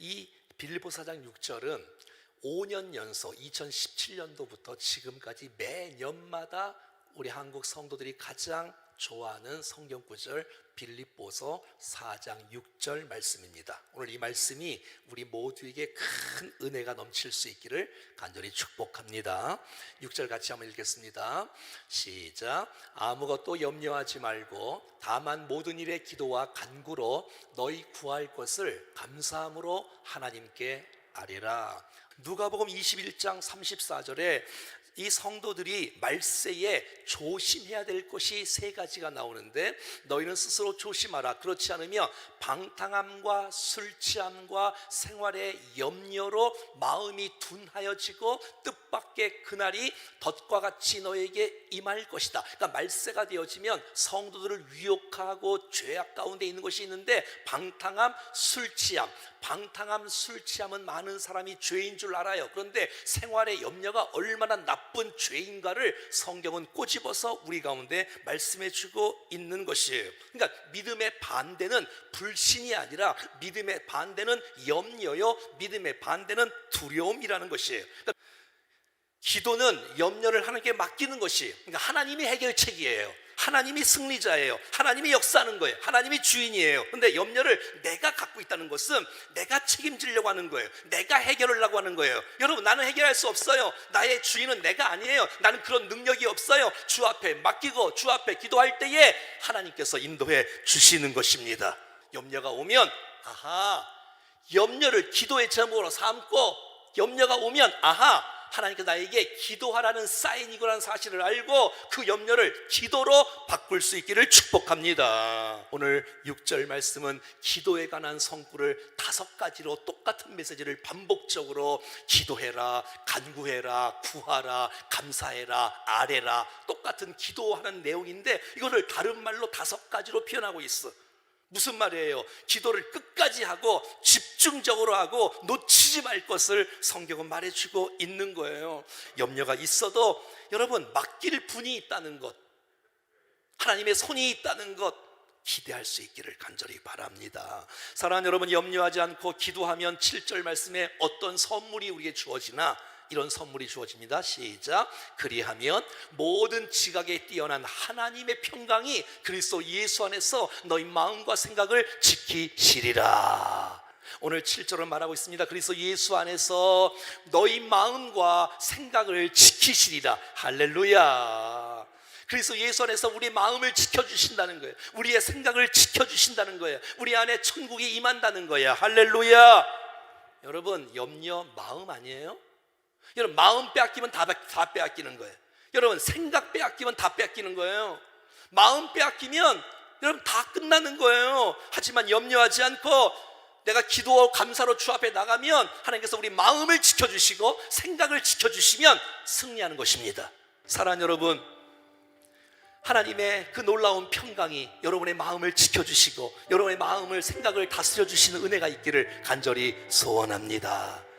이 빌립보 4장 6절은 5년 연속 2017년도부터 지금까지 매년마다 우리 한국 성도들이 가장 좋아하는 성경 구절 빌립보서 4장 6절 말씀입니다. 오늘 이 말씀이 우리 모두에게 큰 은혜가 넘칠 수 있기를 간절히 축복합니다. 6절 같이 한번 읽겠습니다. 시작. 아무것도 염려하지 말고 다만 모든 일에 기도와 간구로 너희 구할 것을 감사함으로 하나님께 아뢰라. 누가복음 21장 34절에 이 성도들이 말세에 조심해야 될 것이 세 가지가 나오는데 너희는 스스로 조심하라 그렇지 않으면 방탕함과 술 취함과 생활의 염려로 마음이 둔하여지고 뜻밖의 그날이 덫과 같이 너에게 임할 것이다. 그러니까 말세가 되어지면 성도들을 유혹하고 죄악 가운데 있는 것이 있는데 방탕함, 술 취함, 방탕함, 술 취함은 많은 사람이 죄인 줄 알아요. 그런데 생활의 염려가 얼마나 나쁜 죄인가를 성경은 꼬집어서 우리 가운데 말씀해 주고 있는 것이에요. 그러니까 믿음의 반대는 불신이 아니라 믿음의 반대는 염려요. 믿음의 반대는 두려움이라는 것이에요. 그러니까 기도는 염려를 하나님께 맡기는 것이 그러니까 하나님이 해결책이에요. 하나님이 승리자예요. 하나님이 역사하는 거예요. 하나님이 주인이에요. 근데 염려를 내가 있다는 것은 내가 책임지려고 하는 거예요. 내가 해결하려고 하는 거예요. 여러분, 나는 해결할 수 없어요. 나의 주인은 내가 아니에요. 나는 그런 능력이 없어요. 주 앞에 맡기고 주 앞에 기도할 때에 하나님께서 인도해 주시는 것입니다. 염려가 오면, 아하, 염려를 기도의 제목으로 삼고 염려가 오면, 아하, 하나님께서 나에게 기도하라는 사인이고라는 사실을 알고 그 염려를 기도로 바꿀 수 있기를 축복합니다. 오늘 6절 말씀은 기도에 관한 성구를 다섯 가지로 똑같은 메시지를 반복적으로 기도해라, 간구해라, 구하라, 감사해라, 아뢰라 똑같은 기도하는 내용인데 이거를 다른 말로 다섯 가지로 표현하고 있어. 무슨 말이에요? 기도를 끝까지 하고 집중적으로 하고 놓치지 말 것을 성경은 말해주고 있는 거예요. 염려가 있어도 여러분 맡길 분이 있다는 것, 하나님의 손이 있다는 것 기대할 수 있기를 간절히 바랍니다. 사랑하는 여러분 염려하지 않고 기도하면 7절 말씀에 어떤 선물이 우리에게 주어지나 이런 선물이 주어집니다. 시작. 그리하면 모든 지각에 뛰어난 하나님의 평강이 그리스도 예수 안에서 너희 마음과 생각을 지키시리라. 오늘 7절을 말하고 있습니다. 그리스도 예수 안에서 너희 마음과 생각을 지키시리라. 할렐루야. 그래서 예수 안에서 우리 마음을 지켜주신다는 거예요. 우리의 생각을 지켜주신다는 거예요. 우리 안에 천국이 임한다는 거예요. 할렐루야. 여러분, 염려 마음 아니에요? 여러분, 마음 빼앗기면 다, 다 빼앗기는 거예요. 여러분, 생각 빼앗기면 다 빼앗기는 거예요. 마음 빼앗기면 여러분 다 끝나는 거예요. 하지만 염려하지 않고 내가 기도하고 감사로 주 앞에 나가면 하나님께서 우리 마음을 지켜주시고 생각을 지켜주시면 승리하는 것입니다. 사랑하는 여러분, 하나님의 그 놀라운 평강이 여러분의 마음을 지켜주시고 여러분의 마음을 생각을 다스려 주시는 은혜가 있기를 간절히 소원합니다.